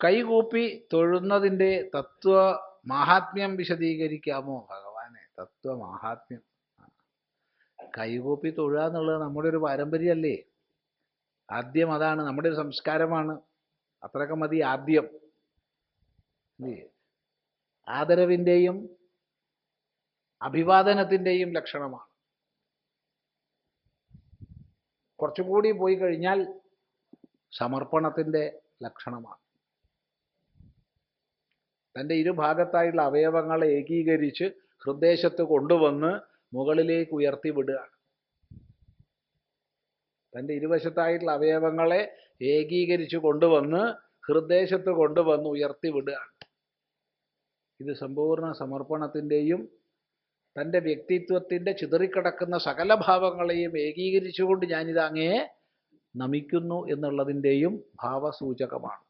കൈകൂപ്പി തൊഴുന്നതിന്റെ തത്വ മാഹാത്മ്യം വിശദീകരിക്കാമോ? ഭഗവാനെ തത്വ മാഹാത്മ്യം. കൈകൂപ്പി തൊഴുക എന്നുള്ളത് നമ്മുടെ ഒരു പാരമ്പര്യമല്ലേ? ആദ്യം അതാണ് നമ്മുടെ ഒരു സംസ്കാരമാണ്. അത്രയൊക്കെ മതി ആദ്യം? ആദരവിന്റെയും അഭിവാദനത്തിന്റെയും ലക്ഷണമാണ്. കുറച്ചുകൂടി പോയി കഴിഞ്ഞാൽ സമർപ്പണത്തിന്റെ ലക്ഷണമാണ്. തന്റെ ഇരുഭാഗത്തായുള്ള അവയവങ്ങളെ ഏകീകരിച്ച് ഹൃദയശത്ത് കൊണ്ടുവന്ന് മുകളിലേക്ക് ഉയർത്തി വിടുകയാണ് തന്റെ ഇരുവശത്തായിട്ടുള്ള അവയവങ്ങളെ ഏകീകരിച്ച് കൊണ്ടുവന്ന് ഹൃദയശത്ത് കൊണ്ടുവന്ന് ഉയർത്തി വിടുകയാണ് ഇത് സമ്പൂർണ സമർപ്പണത്തിന്റെയും തന്റെ വ്യക്തിത്വത്തിന്റെ ചിതറിക്കിടക്കുന്ന സകല ഭാവങ്ങളെയും ഏകീകരിച്ചുകൊണ്ട് ഞാനിത് അങ്ങേ നമിക്കുന്നു എന്നുള്ളതിന്റെയും ഭാവസൂചകമാണ്.